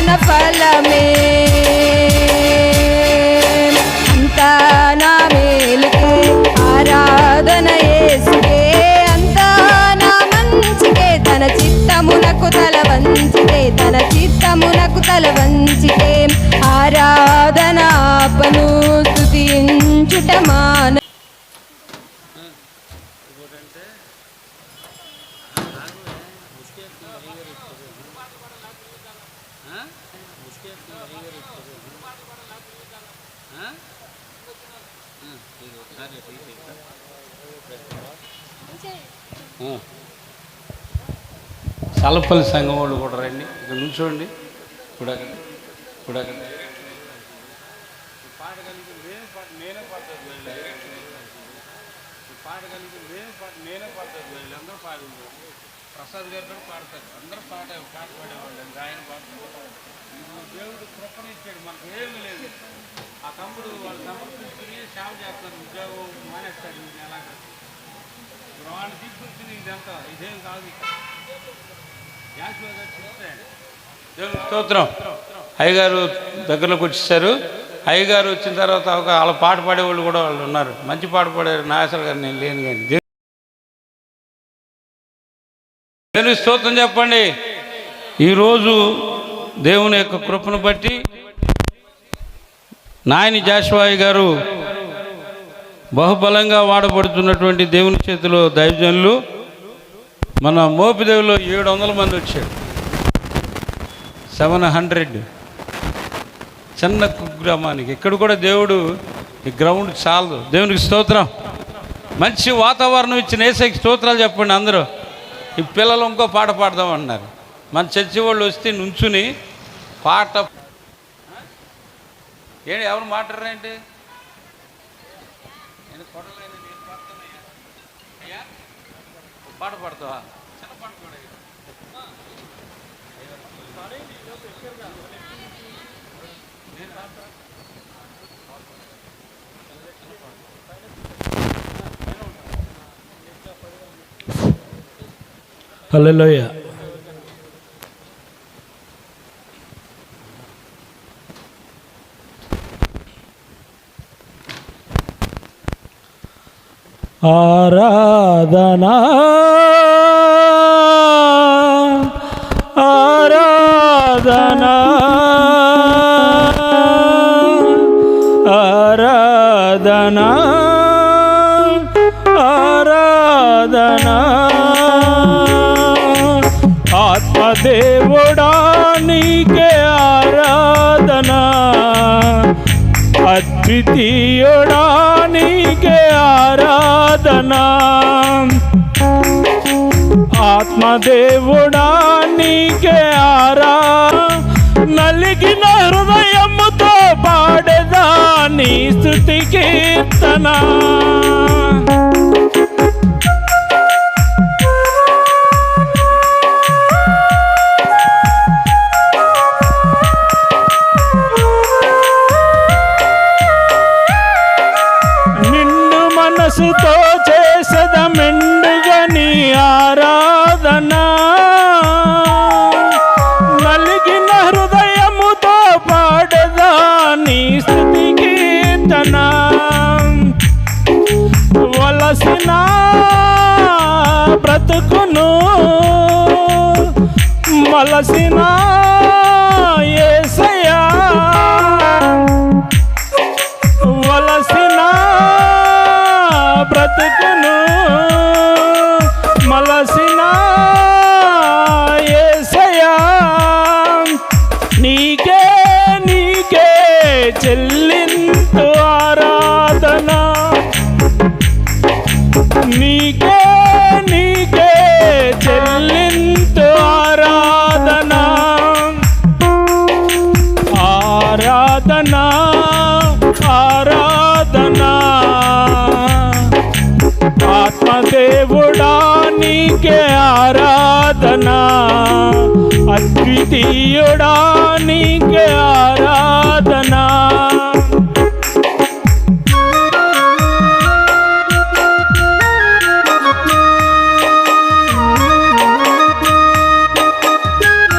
జ్ఞాన ఫలమే. అంతా నా మేలుకే ఆరాధన ఏసుకే. అంతా నా మంచికే తన చిత్తమునకు తల వంచితే తన చిత్తమునకు తల उसके సలపల్లి సంఘం వాళ్ళు కూడా రండి. ఇక్కడ నుంచోండి. ఇప్పుడు అక్కడ ఇప్పుడు అక్కడ పాట కలిగి నేను పాట నేనే పాడతాను. పాట కలిగి నేను పాట నేనే పాడతాను అందరూ పాడు ప్రసాద్ గారు కూడా పాడతారు. అందరూ పాట పాట పాడేవాళ్ళు. ఆయన పాడతారు. దేవుడు కృపణిచ్చాడు మనకు ఏమి లేదు. ఆ తమ్ముడు వాళ్ళు సమర్పించుకుని సేవ చేస్తారు ఉద్యోగం మానేస్తాడు. నేను ఎలాగ? ఇప్పుడు వాళ్ళు తీసుకొచ్చింది ఇదంతా ఇదేం కాదు స్తోత్రం. అయ్యగారు దగ్గరలోకి వచ్చేసారు. అయ్యగారు వచ్చిన తర్వాత ఒక వాళ్ళ పాట పాడేవాళ్ళు కూడా వాళ్ళు ఉన్నారు. మంచి పాట పాడారు. నాగేశ్వర గారు నేను లేను కానీ. దేవు- స్తోత్రం చెప్పండి. ఈరోజు దేవుని యొక్క కృపను బట్టి నాయని జాషువాయి గారు బహుబలంగా వాడబడుతున్నటువంటి దేవుని చేతిలో దైవజనులు మన మోపిదేవిలో ఏడు వందల మంది వచ్చారు. Seven hundred. చిన్న కుగ్రామానికి. ఇక్కడ కూడా దేవుడు ఈ గ్రౌండ్ చాలదు. దేవునికి స్తోత్రం. మంచి వాతావరణం ఇచ్చిన ఏసైకి స్తోత్రాలు చెప్పండి అందరూ. ఈ పిల్లలు ఇంకో పాట పాడదాం అన్నారు మన చర్చి వాళ్ళు వస్తే నుంచుని పాట ఏంటి ఎవరు మాట్లాడరేంటి నేను కొడలేను, నేను పాడుతున్నాయ్యా. పాట పాడతావా? చిన్న పాట. హలోయ ఆరాధనా ఆరాధనా ఆరాధనా అద్వితీయుడా నీకే ఆరాధనా. ఆత్మదేవుడా నీకే ఆరా. నలిగిన హృదయముతో పాడేదా నీ స్థుతి కీర్తనా. బ్రతుకును మలసిన ఏ ఆరాధనా ఆరాధనా ఆత్మదేవుడా నీకే ఆరాధనా అద్వితీయుడా నీకే ఆరాధనా